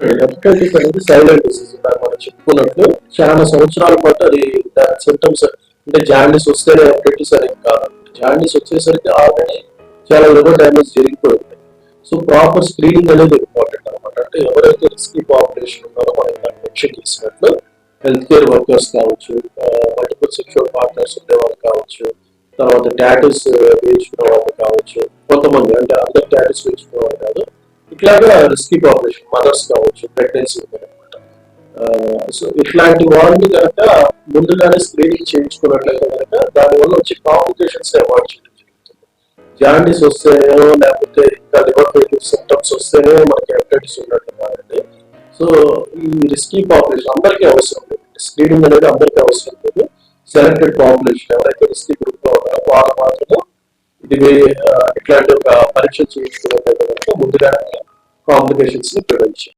Hepatitis అనేది silent disease మనం చెప్పుకున్నట్లు చాలా సంవత్సరాల పాటు అది దాని సిమ్టమ్స్ అంటే జాండీస్ వస్తేనే హెపటైటిస్ అనేది కాదు. జాండీస్ వచ్చేసరికి ఆల్రెడీ చాలా లివర్ డ్యామేజ్ జరిగిపోయింది. సో ప్రాపర్ స్క్రీనింగ్ అనేది ఇంపార్టెంట్ అనమాట అంటే ఎవరైతే రిస్క్ పాపులేషన్ ఉన్నారో మనం మెన్షన్ చేసినట్లు హెల్త్ కేర్ వర్కర్స్ కావచ్చు మల్టిపుల్ సెక్షువల్ పార్ట్నర్స్ ఉండేవాళ్ళు కావచ్చు తర్వాత టాటూస్ వేయించుకునే వాళ్ళు కావచ్చు కొంతమంది అంటే అందరు టాటూస్ వేయించుకునే వాళ్ళు ఇట్లాగా రిస్కీ పాపులేషన్ మదర్స్ కావచ్చు ప్రెగ్నెన్సీ అనమాట సో ఇట్లాంటి వాళ్ళని కనుక ముందుగానే స్క్రీనింగ్ చేయించుకున్నట్లయితే కనుక దానివల్ల వచ్చే కాంప్లికేషన్స్ అవాయిడ్ చేయడం జరుగుతుంది. జాండీస్ వస్తేనేమో లేకపోతే ఇంకా లివర్ ఫెయిల్యూర్ సిమ్టమ్స్ వస్తేనే మనకి హెపటైటిస్ ఉన్నట్లు కాదండి. సో ఈ రిస్కీ పాపులేషన్ అందరికీ అవసరం లేదు. స్క్రీనింగ్ అనేది అందరికీ అవసరం లేదు. సెలెక్టెడ్ పాపులేషన్ ఎవరైతే రిస్కీ గ్రూప్లో ఉన్నారో వాళ్ళు మాత్రమే ఇది ఇట్లాంటి ఒక పరీక్ష చేయించుకున్నట్లయితే కనుక ముందుగానే కాంప్లికేషన్స్ని ప్రివెంట్ చేయాలి.